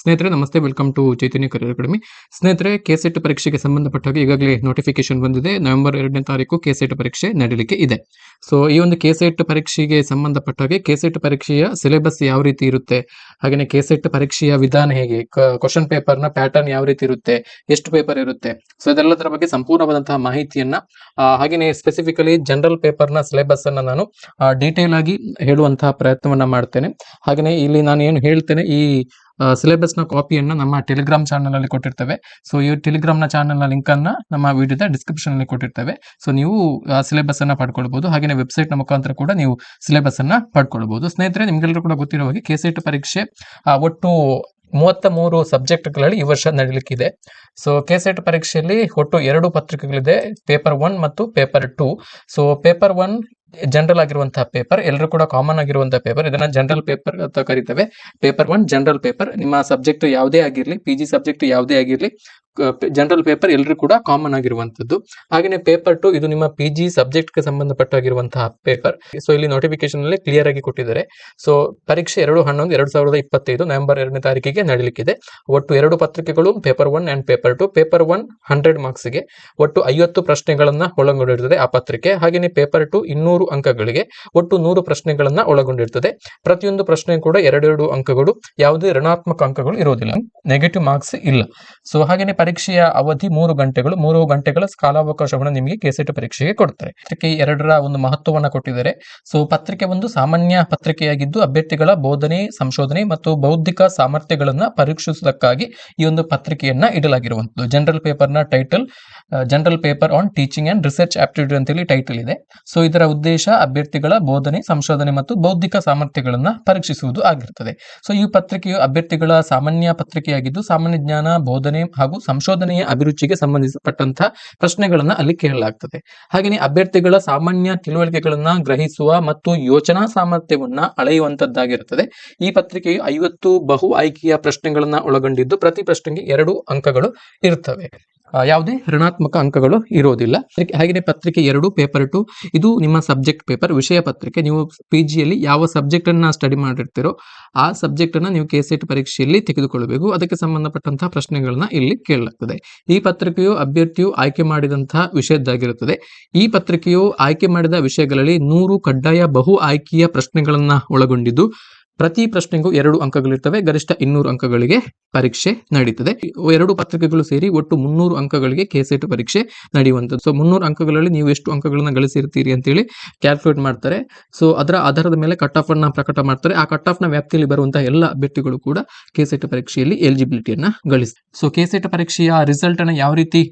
ಸ್ನೇಹಿತರೆ, ನಮಸ್ತೆ. Welcome to Chaitanya career academy ಸ್ನೇಹಿತರೆ ಕೆಸೆಟ್ ಪರೀಕ್ಷೆಗೆ ಸಂಬಂಧಪಟ್ಟ ಹಾಗೆ ಈಗಾಗಲೇ ನೋಟಿಫಿಕೇಶನ್ ಬಂದಿದೆ. ನವೆಂಬರ್ ಎರಡನೇ ತಾರೀಕು ಕೆಸೆಟ್ ಪರೀಕ್ಷೆ ನಡೀಲಿಕ್ಕೆ ಇದೆ. ಸೊ ಈ ಒಂದು ಕೆಸೆಟ್ ಪರೀಕ್ಷೆಗೆ ಸಂಬಂಧಪಟ್ಟ ಹಾಗೆ ಕೆಸೆಟ್ ಪರೀಕ್ಷೆಯ ಸಿಲೆಬಸ್ ಯಾವ ರೀತಿ ಇರುತ್ತೆ? ಹಾಗೆಯೇ ಕೆಸೆಟ್ ಪರೀಕ್ಷೆಯ ವಿಧಾನ ಹೇಗೆ? ಕ್ವಶನ್ ಪೇಪರ್ನ ಪ್ಯಾಟರ್ನ್ ಯಾವ ರೀತಿ ಇರುತ್ತೆ? ಎಷ್ಟು ಪೇಪರ್ ಇರುತ್ತೆ? ಸೊ ಇದೆಲ್ಲದರ ಬಗ್ಗೆ ಸಂಪೂರ್ಣವಾದಂತಹ ಮಾಹಿತಿಯನ್ನ ಹಾಗೆಯೇ ಸ್ಪೆಸಿಫಿಕಲಿ ಜನರಲ್ ಪೇಪರ್ನ ಸಿಲೆಬಸ್ ಅನ್ನ ನಾನು ಡೀಟೇಲ್ ಆಗಿ ಹೇಳುವಂತಹ ಪ್ರಯತ್ನವನ್ನ ಮಾಡ್ತೇನೆ. ಹಾಗೆಯೇ ಇಲ್ಲಿ ನಾನು ಏನು ಹೇಳ್ತೇನೆ, ಈ ಸಿಲೆಬಸ್ನ ಕಾಪಿಯನ್ನು ನಮ್ಮ ಟೆಲಿಗ್ರಾಮ್ ಚಾನಲ್ ಅಲ್ಲಿ ಕೊಟ್ಟಿರ್ತೇವೆ. ಸೊ ಈ ಟೆಲಿಗ್ರಾಮ್ನ ಚಾನಲ್ ಲಿಂಕ್ ಅನ್ನ ನಮ್ಮ ವಿಡಿಯೋದ ಡಿಸ್ಕ್ರಿಪ್ಷನ್ ಅಲ್ಲಿ ಕೊಟ್ಟಿರ್ತೇವೆ. ಸೊ ನೀವು ಸಿಲೆಬಸ್ ಅನ್ನ ಪಡ್ಕೊಳ್ಬಹುದು ಹಾಗೆ ವೆಬ್ಸೈಟ್ನ ಮುಖಾಂತರ ಕೂಡ ನೀವು ಸಿಲೆಬಸ್ ಅನ್ನ ಪಡ್ಕೊಳ್ಬಹುದು ಸ್ನೇಹಿತರೆ ನಿಮ್ಗೆಲ್ಲರೂ ಕೂಡ ಗೊತ್ತಿರೋ ಹಾಗೆ ಕೆಸೆಟ್ ಪರೀಕ್ಷೆ ಒಟ್ಟು ಮೂವತ್ತ ಮೂರು ಸಬ್ಜೆಕ್ಟ್ಗಳಲ್ಲಿ ಈ ವರ್ಷ ನಡೀಲಿಕ್ಕಿದೆ. ಸೊ ಕೆಸೆಟ್ ಪರೀಕ್ಷೆಯಲ್ಲಿ ಒಟ್ಟು ಎರಡು ಪತ್ರಿಕೆಗಳಿದೆ. ಪೇಪರ್ ಒನ್ ಮತ್ತು paper two so paper one general ಆಗಿರುವಂತಹ ಪೇಪರ್ ಎಲ್ಲರೂ ಕೂಡ ಕಾಮನ್ ಆಗಿರುವಂತಹ ಪೇಪರ್ ಇದನ್ನ ಜನರಲ್ ಪೇಪರ್ ಅಂತ ಕರಿತೇವೆ. ಪೇಪರ್ ಒನ್ ಜನರಲ್ ಪೇಪರ್ ನಿಮ್ಮ ಸಬ್ಜೆಕ್ಟ್ ಯಾವುದೇ ಆಗಿರಲಿ ಪಿ ಜಿ ಸಬ್ಜೆಕ್ಟ್ ಯಾವುದೇ ಆಗಿರಲಿ ಜನರಲ್ ಪೇಪರ್ ಎಲ್ಲರೂ ಕೂಡ ಕಾಮನ್ ಆಗಿರುವಂತದ್ದು ಹಾಗೆಯೇ ಪೇಪರ್ ಟು ಇದು ನಿಮ್ಮ ಪಿ ಜಿ ಸಬ್ಜೆಕ್ಟ್ಗೆ ಸಂಬಂಧಪಟ್ಟಾಗಿರುವಂತಹ ಪೇಪರ್ ಸೊ ಇಲ್ಲಿ ನೋಟಿಫಿಕೇಶನ್ ಅಲ್ಲಿ ಕ್ಲಿಯರ್ ಆಗಿ ಕೊಟ್ಟಿದ್ದಾರೆ. ಸೊ ಪರೀಕ್ಷೆ ಎರಡು ಹನ್ನೊಂದು, ಎರಡು ಸಾವಿರದ ಇಪ್ಪತ್ತೈದು ನವೆಂಬರ್ ಎರಡನೇ ತಾರೀಕಿಗೆ ನಡೀಲಿಕ್ಕಿದೆ. ಒಟ್ಟು ಎರಡು ಪತ್ರಿಕೆಗಳು paper one and paper two paper one hundred ಮಾರ್ಕ್ಸ್ಗೆ ಒಟ್ಟು ಐವತ್ತು ಪ್ರಶ್ನೆಗಳನ್ನ ಒಳಗೊಂಡಿರುತ್ತದೆ ಆ ಪತ್ರಿಕೆ. ಹಾಗೆಯೇ ಪೇಪರ್ ಟು ಇನ್ನೂರು ಅಂಕಗಳಿಗೆ ಒಟ್ಟು ನೂರು ಪ್ರಶ್ನೆಗಳನ್ನ ಒಳಗೊಂಡಿರ್ತದೆ. ಪ್ರತಿಯೊಂದು ಪ್ರಶ್ನೆ ಕೂಡ ಎರಡೆರಡು ಅಂಕಗಳು, ಯಾವುದೇ ಋಣಾತ್ಮಕ ಅಂಕಗಳು ಇರೋದಿಲ್ಲ ನೆಗೆಟಿವ್ ಮಾರ್ಕ್ಸ್ ಇಲ್ಲ. ಸೊ ಹಾಗೆಯೇ ಪರೀಕ್ಷೆಯ ಅವಧಿ ಮೂರು ಗಂಟೆಗಳು, ಮೂರು ಗಂಟೆಗಳ ಕಾಲಾವಕಾಶವನ್ನು ನಿಮಗೆ ಕೆಸೆಟ್ ಪರೀಕ್ಷೆಗೆ ಕೊಡ್ತಾರೆ. ಪತ್ರಿಕೆ ಎರಡರ ಒಂದು ಮಹತ್ವವನ್ನು ಕೊಟ್ಟಿದ್ದಾರೆ. ಸೊ ಪತ್ರಿಕೆ ಒಂದು ಸಾಮಾನ್ಯ ಪತ್ರಿಕೆಯಾಗಿದ್ದು, ಅಭ್ಯರ್ಥಿಗಳ ಬೋಧನೆ, ಸಂಶೋಧನೆ ಮತ್ತು ಬೌದ್ಧಿಕ ಸಾಮರ್ಥ್ಯಗಳನ್ನ ಪರೀಕ್ಷಿಸುವುದಕ್ಕಾಗಿ ಈ ಒಂದು ಪತ್ರಿಕೆಯನ್ನ ಇಡಲಾಗಿರುವಂತದ್ದು ಜನರಲ್ ಪೇಪರ್ನ title general paper on teaching and research aptitude ಅಂತೇಳಿ ಟೈಟಲ್ ಇದೆ. ಸೊ ಇದರ ಉದ್ದೇಶ ಅಭ್ಯರ್ಥಿಗಳ ಬೋಧನೆ ಸಂಶೋಧನೆ ಮತ್ತು ಬೌದ್ಧಿಕ ಸಾಮರ್ಥ್ಯಗಳನ್ನು ಪರೀಕ್ಷಿಸುವುದು ಆಗಿರುತ್ತದೆ ಸೊ ಈ ಪತ್ರಿಕೆಯು ಅಭ್ಯರ್ಥಿಗಳ ಸಾಮಾನ್ಯ ಪತ್ರಿಕೆಯಾಗಿದ್ದು ಸಾಮಾನ್ಯ ಜ್ಞಾನ ಬೋಧನೆ ಹಾಗೂ ಸಂಶೋಧನೆಯ ಅಭಿರುಚಿಗೆ ಸಂಬಂಧಿಸಪಟ್ಟಂತಹ ಪ್ರಶ್ನೆಗಳನ್ನ ಅಲ್ಲಿ ಕೇಳಲಾಗ್ತದೆ. ಹಾಗೆಯೇ ಅಭ್ಯರ್ಥಿಗಳ ಸಾಮಾನ್ಯ ತಿಳುವಳಿಕೆಗಳನ್ನ ಗ್ರಹಿಸುವ ಮತ್ತು ಯೋಚನಾ ಸಾಮರ್ಥ್ಯವನ್ನ ಅಳೆಯುವಂತದ್ದಾಗಿರುತ್ತದೆ ಈ ಪತ್ರಿಕೆಯು ಐವತ್ತು ಬಹು ಆಯ್ಕೆಯ ಪ್ರಶ್ನೆಗಳನ್ನ ಒಳಗೊಂಡಿದ್ದು ಪ್ರತಿ ಪ್ರಶ್ನೆಗೆ ಎರಡು ಅಂಕಗಳು ಇರ್ತವೆ. ಆ, ಯಾವುದೇ ಋಣಾತ್ಮಕ ಅಂಕಗಳು ಇರೋದಿಲ್ಲ. ಹಾಗೆಯೇ ಪತ್ರಿಕೆ ಎರಡು ಪೇಪರ್ ಟು ಇದು ನಿಮ್ಮ ಸಬ್ಜೆಕ್ಟ್ ಪೇಪರ್ ವಿಷಯ ಪತ್ರಿಕೆ. ನೀವು ಪಿ ಜಿಯಲ್ಲಿ ಯಾವ ಸಬ್ಜೆಕ್ಟ್ ಅನ್ನ ಸ್ಟಡಿ ಮಾಡಿರ್ತೀರೋ ಆ ಸಬ್ಜೆಕ್ಟ್ ಅನ್ನ ನೀವು ಕೆಸೆಟ್ ಪರೀಕ್ಷೆಯಲ್ಲಿ ತೆಗೆದುಕೊಳ್ಳಬೇಕು. ಅದಕ್ಕೆ ಸಂಬಂಧಪಟ್ಟಂತಹ ಪ್ರಶ್ನೆಗಳನ್ನ ಇಲ್ಲಿ ಕೇಳಲಾಗ್ತದೆ. ಈ ಪತ್ರಿಕೆಯು ಅಭ್ಯರ್ಥಿಯು ಆಯ್ಕೆ ಮಾಡಿದಂತಹ ವಿಷಯದ್ದಾಗಿರುತ್ತದೆ. ಈ ಪತ್ರಿಕೆಯು ಆಯ್ಕೆ ಮಾಡಿದ ವಿಷಯಗಳಲ್ಲಿ ನೂರು ಕಡ್ಡಾಯ ಬಹು ಆಯ್ಕೆಯ ಪ್ರಶ್ನೆಗಳನ್ನ ಒಳಗೊಂಡಿದ್ದು ಪ್ರತಿ ಪ್ರಶ್ನೆಗೂ ಎರಡು ಅಂಕಗಳಿರ್ತವೆ. ಗರಿಷ್ಠ ಇನ್ನೂರು ಅಂಕಗಳಿಗೆ ಪರೀಕ್ಷೆ ನಡೀತದೆ. ಎರಡು ಪತ್ರಿಕೆಗಳು ಸೇರಿ ಒಟ್ಟು ಮುನ್ನೂರು ಅಂಕಗಳಿಗೆ ಕೆಸೆಟ್ ಪರೀಕ್ಷೆ ನಡೆಯುವಂಥದ್ದು. ಸೊ ಮುನ್ನೂರು ಅಂಕಗಳಲ್ಲಿ ನೀವು ಎಷ್ಟು ಅಂಕಗಳನ್ನ ಗಳಿಸಿರ್ತೀರಿ ಅಂತೇಳಿ ಕ್ಯಾಲ್ಕುಲೇಟ್ ಮಾಡ್ತಾರೆ. ಸೊ ಅದರ ಆಧಾರದ ಮೇಲೆ ಕಟ್ ಆಫ್ ಅನ್ನ ಪ್ರಕಟ ಮಾಡ್ತಾರೆ. ಆ ಕಟ್ ಆಫ್ನ ವ್ಯಾಪ್ತಿಯಲ್ಲಿ ಬರುವಂತಹ ಎಲ್ಲ ಅಭ್ಯರ್ಥಿಗಳು ಕೂಡ ಕೆಸೆಟ್ ಪರೀಕ್ಷೆಯಲ್ಲಿ ಎಲಿಜಿಬಿಲಿಟಿಯನ್ನ ಗಳಿಸಿ ಸೊ ಕೆಸೆಟ್ ಪರೀಕ್ಷೆಯ ರಿಸಲ್ಟ್ ಅನ್ನ ಯಾವ ರೀತಿ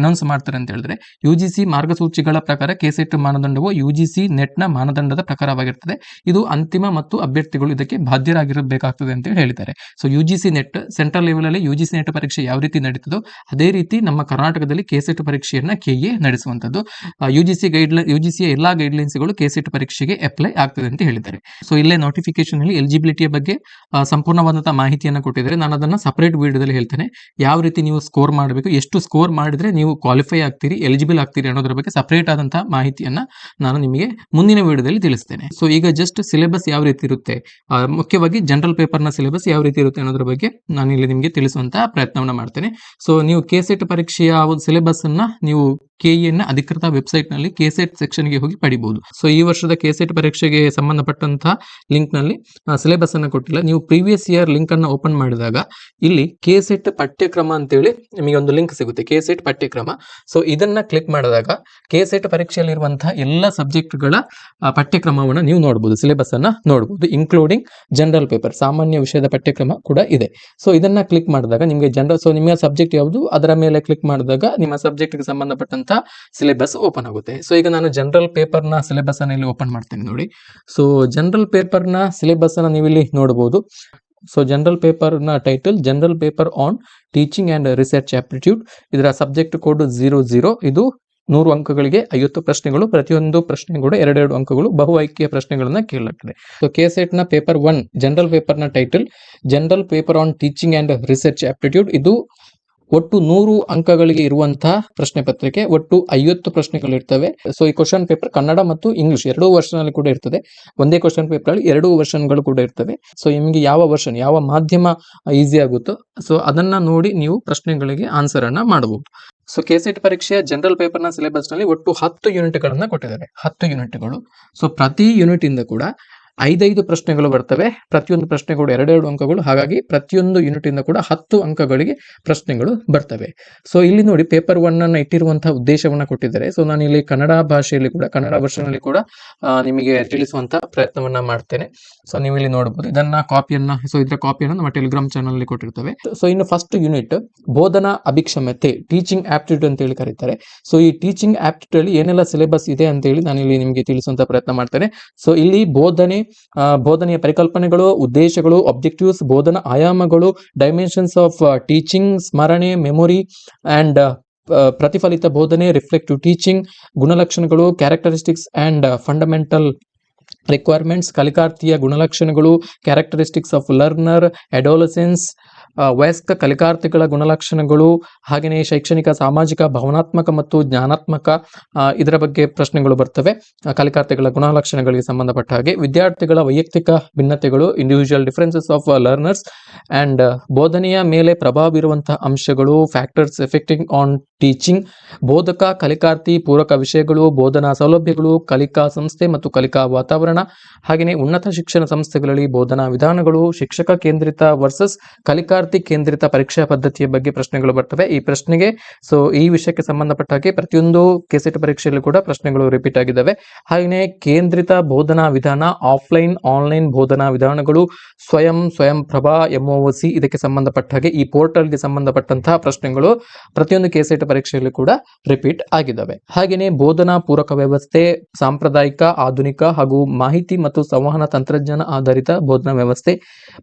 ಅನೌನ್ಸ್ ಮಾಡ್ತಾರೆ ಅಂತ ಹೇಳಿದ್ರೆ ಯು ಜಿ ಸಿ ಮಾರ್ಗಸೂಚಿಗಳ ಪ್ರಕಾರ ಕೆಸೆಟ್ ಮಾನದಂಡವು ಯು ಜಿ ಸಿ ನೆಟ್ನ ಮಾನದಂಡದ ಪ್ರಕಾರವಾಗಿರ್ತದೆ. ಇದು ಅಂತಿಮ ಮತ್ತು ಅಭ್ಯರ್ಥಿಗಳು ಇದಕ್ಕೆ ಬಾಧ್ಯರಾಗಿರಬೇಕಾಗ್ತದೆ ಅಂತ ಹೇಳಿ ಹೇಳಿದ್ದಾರೆ. So U G C net central level ಅಲ್ಲಿ ಯು ಜಿ ಸಿ ನೆಟ್ ಪರೀಕ್ಷೆ ಯಾವ ರೀತಿ ನಡೀತದೋ ಅದೇ ರೀತಿ ನಮ್ಮ ಕರ್ನಾಟಕದಲ್ಲಿ ಕೆಸೆಟ್ ಪರೀಕ್ಷೆಯನ್ನ KEA ನಡೆಸುವಂತದ್ದು U G C guide U G C ಎಲ್ಲಾ ಗೈಡ್ಲೈನ್ಸ್ಗಳು ಕೆಸೆಟ್ ಪರೀಕ್ಷೆಗೆ ಅಪ್ಲೈ ಆಗ್ತದೆ ಅಂತ ಹೇಳಿದ್ದಾರೆ. ಸೊ ಇಲ್ಲೇ ನೋಟಿಫಿಕೇಶನ್ ಅಲ್ಲಿ ಎಲಿಜಿಬಿಲಿಟಿಯ ಬಗ್ಗೆ ಸಂಪೂರ್ಣವಾದಂತಹ ಮಾಹಿತಿಯನ್ನು ಕೊಟ್ಟಿದ್ದಾರೆ. ನಾನು ಅದನ್ನ ಸಪರೇಟ್ ವಿಡಿಯೋದಲ್ಲಿ ಹೇಳ್ತೇನೆ. ಯಾವ ರೀತಿ ನೀವು ಸ್ಕೋರ್ ಮಾಡಬೇಕು, ಎಷ್ಟು ಸ್ಕೋರ್ ಮಾಡಿದ್ರೆ ನೀವು ಕ್ವಾಲಿಫೈ ಆಗ್ತೀರಿ ಎಲಿಜಿಬಲ್ ಆಗ್ತೀರಿ ಅನ್ನೋದ್ರ ಬಗ್ಗೆ ಸಪರೇಟ್ ಆದಂತಹ ಮಾಹಿತಿಯನ್ನ ನಾನು ನಿಮಗೆ ಮುಂದಿನ ವಿಡಿಯೋದಲ್ಲಿ ತಿಳಿಸ್ತೇನೆ. ಸೊ ಈಗ ಜಸ್ಟ್ ಸಿಲೆಬಸ್ ಯಾವ ರೀತಿ ಇರುತ್ತೆ ಮುಖ್ಯವಾಗಿ ಜನರಲ್ ಪೇಪರ್ನ ಸಿಲೆಬಸ್ ಯಾವ ರೀತಿ ಇರುತ್ತೆ ಅನ್ನೋದ್ರ ಬಗ್ಗೆ ನಾನು ಇಲ್ಲಿ ನಿಮಗೆ ತಿಳಿಸುವಂತಹ ಪ್ರಯತ್ನವನ್ನ ಮಾಡ್ತೇನೆ. ಸೊ ನೀವು ಕೆಸೆಟ್ ಪರೀಕ್ಷೆಯ ಒಂದು ಸಿಲೆಬಸ್ ಅನ್ನ ನೀವು ಕೆಇನ ಅಧಿಕೃತ ವೆಬ್ಸೈಟ್ನಲ್ಲಿ ಕೆಸೆಟ್ ಸೆಕ್ಷನ್ಗೆ ಹೋಗಿ ಪಡಿಬಹುದು ಸೊ ಈ ವರ್ಷದ ಕೆಸೆಟ್ ಪರೀಕ್ಷೆಗೆ ಸಂಬಂಧಪಟ್ಟಂತಹ ಲಿಂಕ್ನಲ್ಲಿ ಸಿಲೆಬಸ್ ಅನ್ನ ಕೊಟ್ಟಿಲ್ಲ. ನೀವು ಪ್ರೀವಿಯಸ್ ಇಯರ್ ಲಿಂಕ್ ಅನ್ನ ಓಪನ್ ಮಾಡಿದಾಗ ಇಲ್ಲಿ ಕೆಸೆಟ್ ಪಠ್ಯಕ್ರಮ ಅಂತೇಳಿ ನಿಮಗೆ ಒಂದು ಲಿಂಕ್ ಸಿಗುತ್ತೆ. ಕೆಸೆಟ್ ಪಠ್ಯಕ್ರಮ. ಸೊ ಇದನ್ನ ಕ್ಲಿಕ್ ಮಾಡಿದಾಗ ಕೆಸೆಟ್ ಪರೀಕ್ಷೆಯಲ್ಲಿರುವಂತಹ ಎಲ್ಲ ಸಬ್ಜೆಕ್ಟ್ಗಳ ಪಠ್ಯಕ್ರಮವನ್ನು ನೀವು ನೋಡಬಹುದು ಸಿಲೆಬಸ್ ಅನ್ನ ನೋಡಬಹುದು ಇನ್ಕ್ಲೂಡಿಂಗ್ ಜನರಲ್ ಪೇಪರ್ ಸಾಮಾನ್ಯ ವಿಷಯದ ಪಠ್ಯಕ್ರಮ ಕೂಡ ಇದೆ. ಸೊ ಇದನ್ನ ಕ್ಲಿಕ್ ಮಾಡಿದಾಗ ನಿಮಗೆ ಜನರಲ್ ಸೊ ನಿಮ್ಮ ಸಬ್ಜೆಕ್ಟ್ ಯಾವುದು, ಅದರ ಮೇಲೆ ಕ್ಲಿಕ್ ಮಾಡಿದಾಗ ನಿಮ್ಮ ಸಬ್ಜೆಕ್ಟ್ಗೆ ಸಂಬಂಧಪಟ್ಟಂತ ಸಿಲೆಬಸ್ ಓಪನ್ ಆಗುತ್ತೆ. ಸೊ ಈಗ ನಾನು ಜನರಲ್ ಪೇಪರ್ನ ಸಿಲೆಬಸ್ ಅನ್ನ ಇಲ್ಲಿ ಓಪನ್ ಮಾಡ್ತೇನೆ ನೋಡಿ. ಸೊ ಜನರಲ್ ಪೇಪರ್ನ ಸಿಲೆಬಸ್ ಅನ್ನ ನೀವು ಇಲ್ಲಿ ನೋಡಬಹುದು ಸೊ ಜನರಲ್ ಪೇಪರ್ನ title general paper on teaching and research aptitude ಇದರ ಸಬ್ಜೆಕ್ಟ್ ಕೋಡ್ ಜೀರೋ ಜೀರೋ ಇದು ನೂರು ಅಂಕಗಳಿಗೆ ಐವತ್ತು ಪ್ರಶ್ನೆಗಳು, ಪ್ರತಿಯೊಂದು ಪ್ರಶ್ನೆ ಕೂಡ ಎರಡೆರಡು ಅಂಕಗಳು ಬಹು ಆಯ್ಕೆಯ ಪ್ರಶ್ನೆಗಳನ್ನ ಕೇಳಲಾಗ್ತದೆ. ಸೊ ಕೆಸೆಟ್ನ ಪೇಪರ್ ಒನ್ ಜನರಲ್ ಪೇಪರ್ನ title general paper on teaching and research aptitude ಇದು ಒಟ್ಟು ನೂರು ಅಂಕಗಳಿಗೆ ಇರುವಂತಹ ಪ್ರಶ್ನೆ ಪತ್ರಿಕೆ, ಒಟ್ಟು ಐವತ್ತು ಪ್ರಶ್ನೆಗಳು ಇರ್ತವೆ ಸೊ ಈ ಕ್ವಶನ್ ಪೇಪರ್ ಕನ್ನಡ ಮತ್ತು ಇಂಗ್ಲಿಷ್ ಎರಡೂ ವರ್ಷನಲ್ಲಿ ಕೂಡ ಇರ್ತದೆ. ಒಂದೇ ಕ್ವಶನ್ ಪೇಪರ್ ಅಲ್ಲಿ ಎರಡೂ ವರ್ಷನ್ಗಳು ಕೂಡ ಇರ್ತವೆ. ಸೊ ನಿಮಗೆ ಯಾವ ವರ್ಷನ್ ಯಾವ ಮಾಧ್ಯಮ ಈಸಿ ಆಗುತ್ತೋ ಸೊ ಅದನ್ನ ನೋಡಿ ನೀವು ಪ್ರಶ್ನೆಗಳಿಗೆ ಆನ್ಸರ್ ಅನ್ನ ಮಾಡಬಹುದು. ಸೊ ಕೆಸೆಟ್ ಪರೀಕ್ಷೆಯ ಜನರಲ್ ಪೇಪರ್ನ ಸಿಲೆಬಸ್ನಲ್ಲಿ ಒಟ್ಟು ಹತ್ತು ಯೂನಿಟ್ಗಳನ್ನು ಕೊಟ್ಟಿದ್ದಾರೆ. ಹತ್ತು ಯೂನಿಟ್ಗಳು ಸೊ ಪ್ರತಿ ಯೂನಿಟ್ ಇಂದ ಕೂಡ ಐದೈದು ಪ್ರಶ್ನೆಗಳು ಬರ್ತವೆ. ಪ್ರತಿಯೊಂದು ಪ್ರಶ್ನೆಗಳು ಎರಡೆರಡು ಅಂಕಗಳು. ಹಾಗಾಗಿ ಪ್ರತಿಯೊಂದು ಯೂನಿಟ್ ಇಂದ ಕೂಡ ಹತ್ತು ಅಂಕಗಳಿಗೆ ಪ್ರಶ್ನೆಗಳು ಬರ್ತವೆ. ಸೊ ಇಲ್ಲಿ ನೋಡಿ ಪೇಪರ್ ಒನ್ ಅನ್ನು ಇಟ್ಟಿರುವಂತಹ ಉದ್ದೇಶವನ್ನ ಕೊಟ್ಟಿದ್ದಾರೆ. ಸೊ ನಾನು ಇಲ್ಲಿ ಕನ್ನಡ ಭಾಷೆಯಲ್ಲಿ ಕೂಡ, ಕನ್ನಡ ವರ್ಷನ್ ಅಲ್ಲಿ ಕೂಡ ನಿಮಗೆ ತಿಳಿಸುವಂತ ಪ್ರಯತ್ನವನ್ನ ಮಾಡ್ತೇನೆ. ಸೊ ನೀವು ಇಲ್ಲಿ ನೋಡಬಹುದು ಇದನ್ನ ಕಾಪಿಯನ್ನ ಸೊ ಇದರ ಕಾಪಿಯನ್ನು ನಮ್ಮ ಟೆಲಿಗ್ರಾಮ್ ಚಾನಲ್ ಅಲ್ಲಿ ಕೊಟ್ಟಿರ್ತವೆ. ಸೊ ಇನ್ನು ಫಸ್ಟ್ ಯೂನಿಟ್ ಬೋಧನಾ ಅಭಿಕ್ಷಮತೆ ಟೀಚಿಂಗ್ ಆಪ್ಟಿಟ್ಯೂಡ್ ಅಂತ ಹೇಳಿ ಕರೀತಾರೆ. ಸೊ ಈ ಟೀಚಿಂಗ್ ಆಪ್ಟಿಟ್ಯೂಡ್ ಅಲ್ಲಿ ಏನೆಲ್ಲ ಸಿಲೆಬಸ್ ಇದೆ ಅಂತ ಹೇಳಿ ನಾನು ಇಲ್ಲಿ ನಿಮಗೆ ತಿಳಿಸುವಂತ ಪ್ರಯತ್ನ ಮಾಡ್ತೇನೆ. ಸೊ ಇಲ್ಲಿ ಬೋಧನೆ ಬೋಧನೆಯ ಪರಿಕಲ್ಪನೆಗಳು, ಉದ್ದೇಶಗಳು ಅಬ್ಜೆಕ್ಟಿವ್ಸ್ ಬೋಧನಾ ಆಯಾಮಗಳು ಡೈಮೆನ್ಷನ್ಸ್ ಆಫ್ ಟೀಚಿಂಗ್ ಸ್ಮರಣೆ ಮೆಮೊರಿ ಅಂಡ್ ಪ್ರತಿಫಲಿತ ಬೋಧನೆ ರಿಫ್ಲೆಕ್ಟಿವ್ ಟೀಚಿಂಗ್ ಗುಣಲಕ್ಷಣಗಳು ಕ್ಯಾರೆಕ್ಟರಿಸ್ಟಿಕ್ಸ್ ಅಂಡ್ ಫಂಡಮೆಂಟಲ್ ರಿಕ್ವೈರ್ಮೆಂಟ್ಸ್ ಕಲಿಕಾರ್ಥಿಯ ಗುಣಲಕ್ಷಣಗಳು ಕ್ಯಾರೆಕ್ಟರಿಸ್ಟಿಕ್ಸ್ ಆಫ್ ಲರ್ನರ್ ಅಡೋಲಸೆನ್ಸ್ ವಯಸ್ಕ ಕಲಿಕಾರ್ಥಿಗಳ ಗುಣಲಕ್ಷಣಗಳು ಹಾಗೆಯೇ ಶೈಕ್ಷಣಿಕ, ಸಾಮಾಜಿಕ, ಭಾವನಾತ್ಮಕ ಮತ್ತು ಜ್ಞಾನಾತ್ಮಕ ಇದರ ಬಗ್ಗೆ ಪ್ರಶ್ನೆಗಳು ಬರ್ತವೆ. ಕಲಿಕಾರ್ಥಿಗಳ ಗುಣಲಕ್ಷಣಗಳಿಗೆ ಸಂಬಂಧಪಟ್ಟ ಹಾಗೆ ವಿದ್ಯಾರ್ಥಿಗಳ ವೈಯಕ್ತಿಕ ಭಿನ್ನತೆಗಳು individual differences of learners and ಬೋಧನೆಯ ಮೇಲೆ ಪ್ರಭಾವ ಬೀರುವಂತಹ ಅಂಶಗಳು ಫ್ಯಾಕ್ಟರ್ಸ್ ಎಫೆಕ್ಟಿಂಗ್ ಆನ್ ಟೀಚಿಂಗ್ ಬೋಧಕ ಕಲಿಕಾರ್ಥಿ ಪೂರಕ ವಿಷಯಗಳು, ಬೋಧನಾ ಸೌಲಭ್ಯಗಳು, ಕಲಿಕಾ ಸಂಸ್ಥೆ ಮತ್ತು ಕಲಿಕಾ ವಾತಾವರಣ. ಹಾಗೆಯೇ ಉನ್ನತ ಶಿಕ್ಷಣ ಸಂಸ್ಥೆಗಳಲ್ಲಿ ಬೋಧನಾ ವಿಧಾನಗಳು, ಶಿಕ್ಷಕ ಕೇಂದ್ರಿತ ವರ್ಸಸ್ ಕಲಿಕಾರ್ಥಿ ಕೇಂದ್ರಿತ ಪರೀಕ್ಷಾ ಪದ್ಧತಿಯ ಬಗ್ಗೆ ಪ್ರಶ್ನೆಗಳು ಬರ್ತವೆ. ಈ ಪ್ರಶ್ನೆಗೆ ಸೊ ಈ ವಿಷಯಕ್ಕೆ ಸಂಬಂಧಪಟ್ಟ ಹಾಗೆ ಪ್ರತಿಯೊಂದು ಕೆಸೆಟ್ ಪರೀಕ್ಷೆಯಲ್ಲೂ ಕೂಡ ಪ್ರಶ್ನೆಗಳು ರಿಪೀಟ್ ಆಗಿದ್ದಾವೆ. ಹಾಗೆಯೇ ಕೇಂದ್ರಿತ ಬೋಧನಾ ವಿಧಾನ ಆಫ್ಲೈನ್ ಆನ್ಲೈನ್ ಬೋಧನಾ ವಿಧಾನಗಳು, ಸ್ವಯಂ ಸ್ವಯಂ ಪ್ರಭಾ ಎಂಒಸಿ ಇದಕ್ಕೆ ಸಂಬಂಧಪಟ್ಟ ಹಾಗೆ ಈ ಪೋರ್ಟಲ್ಗೆ ಸಂಬಂಧಪಟ್ಟಂತಹ ಪ್ರಶ್ನೆಗಳು ಪ್ರತಿಯೊಂದು ಕೆಸೆಟ್ ಪರೀಕ್ಷೆಯಲ್ಲೂ ಕೂಡ ರಿಪೀಟ್ ಆಗಿದ್ದಾವೆ. ಹಾಗೆಯೇ ಬೋಧನಾ ಪೂರಕ ವ್ಯವಸ್ಥೆ, ಸಾಂಪ್ರದಾಯಿಕ, ಆಧುನಿಕ ಹಾಗೂ ಮಾಹಿತಿ ಮತ್ತು ಸಂವಹನ ತಂತ್ರಜ್ಞಾನ ಆಧಾರಿತ ಬೋಧನಾ ವ್ಯವಸ್ಥೆ,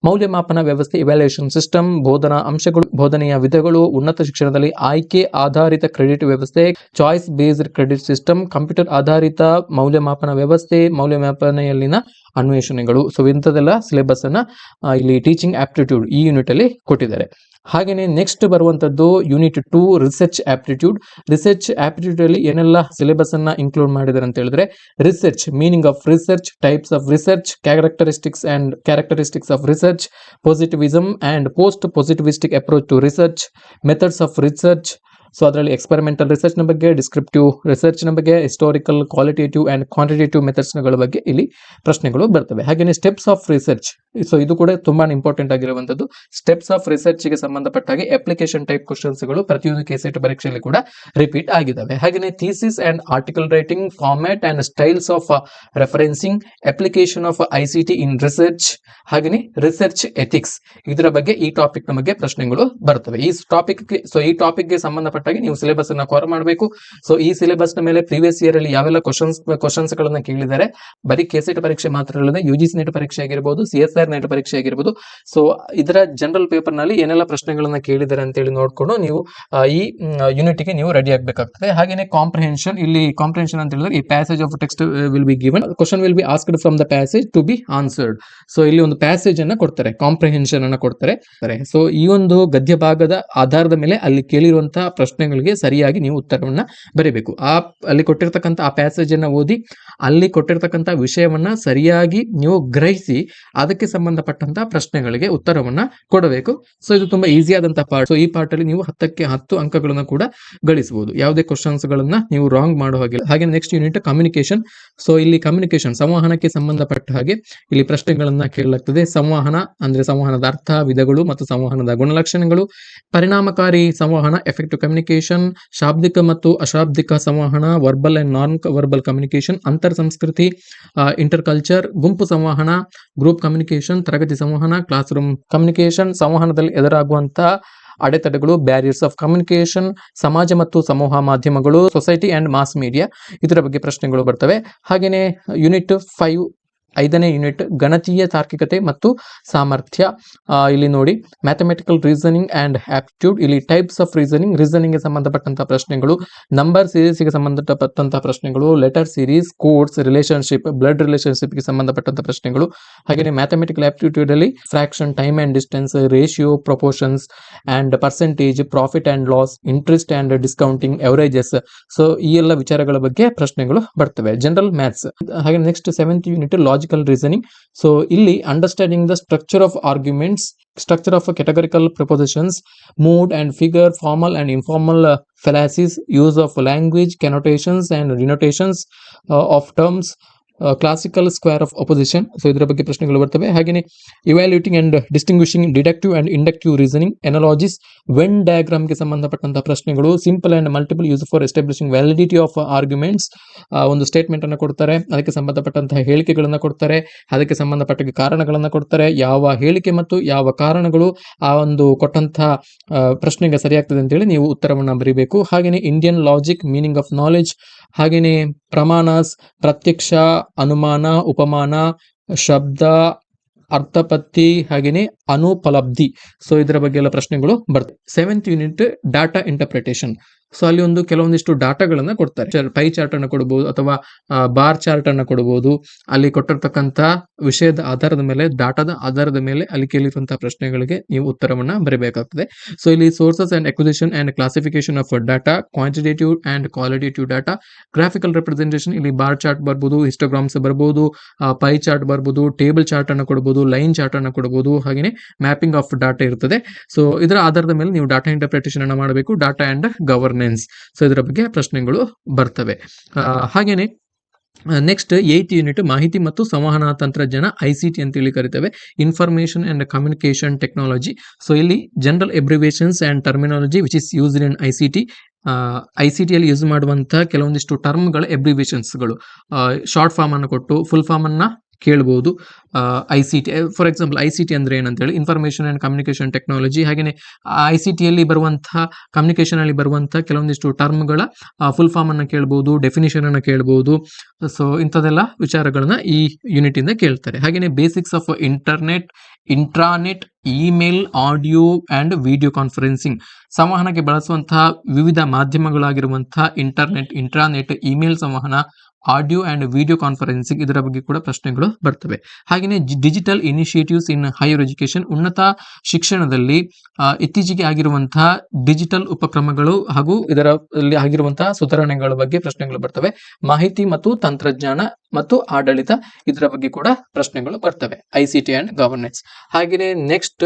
ಮೌಲ್ಯಮಾಪನ ವ್ಯವಸ್ಥೆ ಇವ್ಯಾಲ್ಯೂಯೇಷನ್ ಸಿಸ್ಟಮ್ ಬೋಧನಾ ಅಂಶಗಳು, ಬೋಧನೆಯ ವಿಧಗಳು, ಉನ್ನತ ಶಿಕ್ಷಣದಲ್ಲಿ ಆಯ್ಕೆ ಆಧಾರಿತ ಕ್ರೆಡಿಟ್ ವ್ಯವಸ್ಥೆ choice based credit system computer ಆಧಾರಿತ ಮೌಲ್ಯಮಾಪನ ವ್ಯವಸ್ಥೆ, ಮೌಲ್ಯಮಾಪನೆಯಲ್ಲಿನ ಅನ್ವೇಷಣೆಗಳು. ಸೊ ಇಂಥದೆಲ್ಲ ಸಿಲೆಬಸ್ ಅನ್ನ ಇಲ್ಲಿ ಟೀಚಿಂಗ್ ಆಪ್ಟಿಟ್ಯೂಡ್ ಈ ಯೂನಿಟ್ ಅಲ್ಲಿ ಕೊಟ್ಟಿದ್ದಾರೆ. ಹಾಗೆಯೇ ನೆಕ್ಸ್ಟ್ ಬರುವಂಥದ್ದು unit two research aptitude research aptitude ಅಲ್ಲಿ ಏನೆಲ್ಲ ಸಿಲೆಬಸ್ ಅನ್ನ ಇನ್ಕ್ಲೂಡ್ ಮಾಡಿದ್ದಾರೆ ಅಂತ ಹೇಳಿದ್ರೆ research meaning of research types of research characteristics and characteristics of research positivism and post positivistic approach to research methods of research so ಅದರಲ್ಲಿ experimental ರಿಸರ್ಚ್ನ ಬಗ್ಗೆ descriptive ರಿಸರ್ಚ್ನ ಬಗ್ಗೆ ಹಿಸ್ಟೋರಿಕಲ್ ಕ್ವಾಲಿಟೇಟಿವ್ ಅಂಡ್ ಕ್ವಾಂಟಿಟೇಟಿವ್ ಮೆಥಡ್ಸ್ಗಳ ಬಗ್ಗೆ ಇಲ್ಲಿ ಪ್ರಶ್ನೆಗಳು ಬರ್ತವೆ. ಹಾಗೆಯೇ ಸ್ಟೆಪ್ಸ್ ಆಫ್ ರಿಸರ್ಚ್ ಸೊ ಇದು ಕೂಡ ತುಂಬಾ ಇಂಪಾರ್ಟೆಂಟ್ ಆಗಿರುವಂತದ್ದು ಸ್ಟೆಪ್ಸ್ ಆಫ್ ರಿಸರ್ಚ್ಗೆ ಸಂಬಂಧಪಟ್ಟ ಹಾಗೆ ಅಪ್ಲಿಕೇಶನ್ ಟೈಪ್ ಕ್ವಶನ್ಸ್ಗಳು ಪ್ರತಿಯೊಂದು ಕೆಸೆಟ್ ಪರೀಕ್ಷೆಯಲ್ಲಿ ಕೂಡ ರಿಪೀಟ್ ಆಗಿದ್ದಾವೆ. ಹಾಗೆಯೇ thesis and article writing format and styles of referencing application of I C T in research ಹಾಗೆಯೇ ರಿಸರ್ಚ್ ಎಥಿಕ್ಸ್ ಇದರ ಬಗ್ಗೆ ಈ ಟಾಪಿಕ್ ಬಗ್ಗೆ ಪ್ರಶ್ನೆಗಳು ಬರ್ತವೆ. ಈ ಟಾಪಿಕ್ ಸೊ ಈ ಟಾಪಿಕ್ಗೆ ಸಂಬಂಧಪಟ್ಟ ಹಾಗೆ ನೀವು ಸಿಲೆಬಸ್ ಅನ್ನ ಕವರ್ ಮಾಡಬೇಕು. ಸೊ ಈ ಸಿಲೆಬಸ್ನ ಮೇಲೆ ಪ್ರೀವಿಯಸ್ ಇಯರ್ ಅಲ್ಲಿ ಯಾವೆಲ್ಲ ಕ್ವಶನ್ಸ್ ಕ್ವಶನ್ಸ್ ಗಳನ್ನ ಕೇಳಿದ್ದಾರೆ, ಬರೀ ಕೆಸೆಟ್ ಪರೀಕ್ಷೆ ಮಾತ್ರ ಅಲ್ಲದೆ ಯು ಜಿ ಸಿ ನೆಟ್ ಪರೀಕ್ಷೆ ಆಗಿರ್ಬೋದು ಸಿ ಎಸ್ ಆರ್ ನೆಟ್ ಪರೀಕ್ಷೆ ಆಗಿರ್ಬೋದು. ಸೊ ಇದರ ಜನರಲ್ ಪೇಪರ್ನಲ್ಲಿ ಏನೆಲ್ಲ ಪ್ರಶ್ನೆಗಳನ್ನ ಕೇಳಿದ್ದಾರೆ ಅಂತ ಹೇಳಿ ನೋಡ್ಕೊಂಡು ನೀವು ಈ ಯೂನಿಟ್ಗೆ ನೀವು ರೆಡಿ ಆಗಬೇಕಾಗ್ತದೆ. ಹಾಗೇನೆ ಕಾಂಪ್ರಹೆನ್ಷನ್ ಇಲ್ಲಿ ಕಾಂಪ್ರಹೆನ್ಷನ್ ಅಂತ ಹೇಳಿದ್ರೆ ಈ passage of text will be given question will be asked from the passage to be answered so ಇಲ್ಲಿ ಒಂದು ಪ್ಯಾಸೇಜ್ ಅನ್ನ ಕೊಡ್ತಾರೆ ಕಾಂಪ್ರಹೆನ್ಷನ್ ಅನ್ನ ಕೊಡ್ತಾರೆ. ಸೊ ಈ ಒಂದು ಗದ್ಯ ಭಾಗದ ಆಧಾರದ ಮೇಲೆ ಅಲ್ಲಿ ಕೇಳಿರುವಂತಹ ಪ್ರಶ್ನೆಗಳಿಗೆ ಸರಿಯಾಗಿ ನೀವು ಉತ್ತರವನ್ನ ಬರೀಬೇಕು. ಆ, ಅಲ್ಲಿ ಕೊಟ್ಟಿರ್ತಕ್ಕಂಥ ಆ ಪ್ಯಾಸೇಜ್ ಅನ್ನ ಓದಿ, ಅಲ್ಲಿ ಕೊಟ್ಟಿರ್ತಕ್ಕಂಥ ವಿಷಯವನ್ನ ಸರಿಯಾಗಿ ನೀವು ಗ್ರಹಿಸಿ, ಅದಕ್ಕೆ ಸಂಬಂಧಪಟ್ಟಂತ ಪ್ರಶ್ನೆಗಳಿಗೆ ಉತ್ತರವನ್ನ ಕೊಡಬೇಕು. ಸೊ ಇದು ತುಂಬಾ ಈಸಿ ಆದಂತಹ ಪಾರ್ಟ್ ಸೊ ಈ ಪಾರ್ಟ್ ಅಲ್ಲಿ ನೀವು ಹತ್ತಕ್ಕೆ ಹತ್ತು ಅಂಕಗಳನ್ನ ಕೂಡ ಗಳಿಸಬಹುದು. ಯಾವುದೇ ಕ್ವಶನ್ಸ್ ಗಳನ್ನ ನೀವು ರಾಂಗ್ ಮಾಡೋ ಹಾಗಿಲ್ಲ ಹಾಗೆ ನೆಕ್ಸ್ಟ್ ಯೂನಿಟ್ ಕಮ್ಯುನಿಕೇಶನ್ ಸೊ ಇಲ್ಲಿ ಕಮ್ಯುನಿಕೇಶನ್ ಸಂವಹನಕ್ಕೆ ಸಂಬಂಧಪಟ್ಟ ಹಾಗೆ ಇಲ್ಲಿ ಪ್ರಶ್ನೆಗಳನ್ನ ಕೇಳಲಾಗ್ತದೆ. ಸಂವಹನ ಅಂದ್ರೆ ಸಂವಹನದ ಅರ್ಥ, ವಿಧಗಳು ಮತ್ತು ಸಂವಹನದ ಗುಣಲಕ್ಷಣಗಳು, ಪರಿಣಾಮಕಾರಿ ಸಂವಹನ ಎಫೆಕ್ಟಿವ್ ಕಮ್ಯುನಿಕೇಶನ್ ಶಾಬ್ದಿಕ ಮತ್ತು ಅಶಾಬ್ದಿಕ ಸಂವಹನ verbal and non verbal communication ಅಂತರ್ ಸಂಸ್ಕೃತಿ ಇಂಟರ್ ಕಲ್ಚರ್ ಗುಂಪು ಸಂವಹನ ಗ್ರೂಪ್ ಕಮ್ಯುನಿಕೇಷನ್ ತರಗತಿ ಸಂವಹನ ಕ್ಲಾಸ್ ರೂಮ್ ಕಮ್ಯುನಿಕೇಶನ್ ಸಂವಹನದಲ್ಲಿ ಎದುರಾಗುವಂತಹ ಅಡೆತಡೆಗಳು ಬ್ಯಾರಿಯರ್ಸ್ ಆಫ್ ಕಮ್ಯುನಿಕೇಷನ್ ಸಮಾಜ ಮತ್ತು ಸಮೂಹ ಮಾಧ್ಯಮಗಳು ಸೊಸೈಟಿ ಅಂಡ್ ಮಾಸ್ ಮೀಡಿಯಾ ಇದರ ಬಗ್ಗೆ ಪ್ರಶ್ನೆಗಳು ಬರ್ತವೆ. ಹಾಗೆಯೇ ಯೂನಿಟ್ ಫೈವ್ ಐದನೇ ಯೂನಿಟ್ ಗಣತೀಯ ತಾರ್ಕಿಕತೆ ಮತ್ತು ಸಾಮರ್ಥ್ಯ. ಇಲ್ಲಿ ನೋಡಿ ಮ್ಯಾಥಮೆಟಿಕಲ್ ರೀಸನಿಂಗ್ ಅಂಡ್ ಆಪ್ಟಿಟ್ಯೂಡ್ ಇಲ್ಲಿ ಟೈಪ್ಸ್ ಆಫ್ ರೀಸನಿಂಗ್ ರೀಸನಿಂಗ್ಗೆ ಸಂಬಂಧಪಟ್ಟಂತಹ ಪ್ರಶ್ನೆಗಳು ನಂಬರ್ ಸೀರೀಸ್ಗೆ ಸಂಬಂಧಪಟ್ಟಂತಹ ಪ್ರಶ್ನೆಗಳು letter series codes relationship blood ರಿಲೇಷನ್ಶಿಪ್ಗೆ ಸಂಬಂಧಪಟ್ಟಂತಹ ಪ್ರಶ್ನೆಗಳು. ಹಾಗೆಯೇ ಮ್ಯಾಥಮೆಟಿಕಲ್ ಆಪ್ಟಿಟ್ಯೂಡ್ ಅಲ್ಲಿ fraction time and distance ratio proportions and percentage profit and loss interest and discounting averages so ಈ ಎಲ್ಲ ವಿಚಾರಗಳ ಬಗ್ಗೆ ಪ್ರಶ್ನೆಗಳು ಬರ್ತವೆ. ಜನರಲ್ ಮ್ಯಾಥ್ಸ್ ಹಾಗೆ next seventh unit logical reasoning so ಇಲ್ಲಿ understanding the structure of arguments structure of categorical propositions mood and figure formal and informal fallacies use of language connotations and denotations uh, of terms classical square of opposition so ಇದರ ಬಗ್ಗೆ ಪ್ರಶ್ನೆಗಳು ಬರ್ತವೆ. ಹಾಗೆಯೇ evaluating and distinguishing deductive and inductive reasoning analogies venn ಡಯಾಗ್ರಾಮ್ಗೆ ಸಂಬಂಧಪಟ್ಟಂತಹ ಪ್ರಶ್ನೆಗಳು simple and multiple use for establishing validity of arguments ಒಂದು statement ಅನ್ನು ಕೊಡ್ತಾರೆ, ಅದಕ್ಕೆ ಸಂಬಂಧಪಟ್ಟಂತಹ ಹೇಳಿಕೆಗಳನ್ನು ಕೊಡ್ತಾರೆ, ಅದಕ್ಕೆ ಸಂಬಂಧಪಟ್ಟ ಕಾರಣಗಳನ್ನು ಕೊಡ್ತಾರೆ, ಯಾವ ಹೇಳಿಕೆ ಮತ್ತು ಯಾವ ಕಾರಣಗಳು ಆ ಒಂದು ಕೊಟ್ಟಂತಹ ಪ್ರಶ್ನೆಗೆ ಸರಿಯಾಗ್ತದೆ ಅಂತೇಳಿ ನೀವು ಉತ್ತರವನ್ನು ಬರೀಬೇಕು. ಹಾಗೆಯೇ Indian logic meaning of knowledge ಹಾಗೆಯೇ ಪ್ರಮಾಣಸ್, ಪ್ರತ್ಯಕ್ಷ ಅನುಮಾನ, ಉಪಮಾನ, ಶಬ್ದ, ಅರ್ಥಪತ್ತಿ ಹಾಗೆಯೇ ಅನುಪಲಬ್ಧಿ. ಸೊ ಇದರ ಬಗ್ಗೆ ಎಲ್ಲ ಪ್ರಶ್ನೆಗಳು ಬರ್ತವೆ. Seventh unit data interpretation so ಅಲ್ಲಿ ಒಂದು ಕೆಲವೊಂದಿಷ್ಟು ಡಾಟಾಗಳನ್ನ ಕೊಡ್ತಾರೆ. ಪೈ ಚಾರ್ಟ್ ಅನ್ನು ಕೊಡಬಹುದು ಅಥವಾ ಬಾರ್ ಚಾರ್ಟ್ ಅನ್ನು ಕೊಡಬಹುದು ಅಲ್ಲಿ ಕೊಟ್ಟಿರ್ತಕ್ಕಂಥ ವಿಷಯದ ಆಧಾರದ ಮೇಲೆ, ಡಾಟಾದ ಆಧಾರದ ಮೇಲೆ ಅಲ್ಲಿ ಕೇಳಿರುವಂತಹ ಪ್ರಶ್ನೆಗಳಿಗೆ ನೀವು ಉತ್ತರವನ್ನ ಬರಬೇಕಾಗ್ತದೆ. ಸೊ ಇಲ್ಲಿ sources and acquisition and classification of data quantitative and qualitative data graphical representation ಇಲ್ಲಿ ಬಾರ್ ಚಾರ್ಟ್ ಬರ್ಬೋದು ಹಿಸ್ಟೋಗ್ರಾಮ್ಸ್ ಬರ್ಬೋದು ಪೈ ಚಾರ್ಟ್ ಬರ್ಬೋದು ಟೇಬಲ್ ಚಾರ್ಟ್ ಅನ್ನು ಕೊಡಬಹುದು ಲೈನ್ ಚಾರ್ಟ್ ಅನ್ನು ಕೊಡಬಹುದು ಹಾಗೆಯೇ ಮ್ಯಾಪಿಂಗ್ ಆಫ್ ಡಾಟಾ ಇರ್ತದೆ. ಸೊ ಇದರ ಆಧಾರದ ಮೇಲೆ ನೀವು ಡಾಟಾ ಇಂಟರ್ಪ್ರಿಟೇಷನ್ ಅನ್ನು ಮಾಡಬೇಕು. ಡಾಟಾ ಅಂಡ್ ಗವರ್ನೆನ್ಸ್ ಸೊ ಇದರ ಬಗ್ಗೆ ಪ್ರಶ್ನೆಗಳು ಬರ್ತವೆ. ಹಾಗೇನೆ ನೆಕ್ಸ್ಟ್ ಏಯ್ತ್ ಯೂನಿಟ್ ಮಾಹಿತಿ ಮತ್ತು ಸಂವಹನ ತಂತ್ರಜ್ಞಾನ ಐ ಸಿ ಟಿ ಅಂತೇಳಿ ಕರಿತೇವೆ. Information and communication technology so ಇಲ್ಲಿ general abbreviations and terminology which is used in I C T I C ಟಿಯಲ್ಲಿ use ಮಾಡುವಂತಹ ಕೆಲವೊಂದಿಷ್ಟು ಟರ್ಮ್ಗಳ ಎಬ್ರಿವೇಷನ್ಸ್ಗಳು ಶಾರ್ಟ್ ಫಾರ್ಮ್ ಅನ್ನು ಕೊಟ್ಟು ಫುಲ್ ಫಾರ್ಮ್ ಅನ್ನ ಕೇಳ್ಬೋದು. I C T for example I C T ಅಂದ್ರೆ ಏನಂತೇಳಿ information and communication technology ಹಾಗೆಯೇ ಐ ಸಿ ಟಿಯಲ್ಲಿ ಬರುವಂತಹ ಕಮ್ಯುನಿಕೇಷನಲ್ಲಿ ಬರುವಂಥ ಕೆಲವೊಂದಿಷ್ಟು ಟರ್ಮ್ಗಳ ಫುಲ್ ಫಾರ್ಮ್ ಅನ್ನು ಕೇಳ್ಬೋದು ಡೆಫಿನೇಷನನ್ನು ಕೇಳ್ಬೋದು. ಸೊ ಇಂಥದೆಲ್ಲ ವಿಚಾರಗಳನ್ನ ಈ ಯೂನಿಟಿಂದ ಕೇಳ್ತಾರೆ. ಹಾಗೆಯೇ basics of internet intranet email audio and video conferencing ಸಂವಹನಕ್ಕೆ ಬಳಸುವಂತಹ ವಿವಿಧ ಮಾಧ್ಯಮಗಳಾಗಿರುವಂತಹ ಇಂಟರ್ನೆಟ್ ಇಂಟ್ರಾನೆಟ್ ಇಮೇಲ್ ಸಂವಹನ ಆಡಿಯೋ ಅಂಡ್ ವಿಡಿಯೋ ಕಾನ್ಫರೆನ್ಸಿಂಗ್ ಇದರ ಬಗ್ಗೆ ಕೂಡ ಪ್ರಶ್ನೆಗಳು ಬರ್ತವೆ. ಹಾಗೆಯೇ digital initiatives in higher education ಉನ್ನತ ಶಿಕ್ಷಣದಲ್ಲಿ ಇತ್ತೀಚೆಗೆ ಆಗಿರುವಂತಹ ಡಿಜಿಟಲ್ ಉಪಕ್ರಮಗಳು ಹಾಗೂ ಇದರಲ್ಲಿ ಆಗಿರುವಂತಹ ಸುಧಾರಣೆಗಳ ಬಗ್ಗೆ ಪ್ರಶ್ನೆಗಳು ಬರ್ತವೆ. ಮಾಹಿತಿ ಮತ್ತು ತಂತ್ರಜ್ಞಾನ ಮತ್ತು ಆಡಳಿತ ಇದರ ಬಗ್ಗೆ ಕೂಡ ಪ್ರಶ್ನೆಗಳು ಬರ್ತವೆ. I C T and governance ಹಾಗೆಯೇ next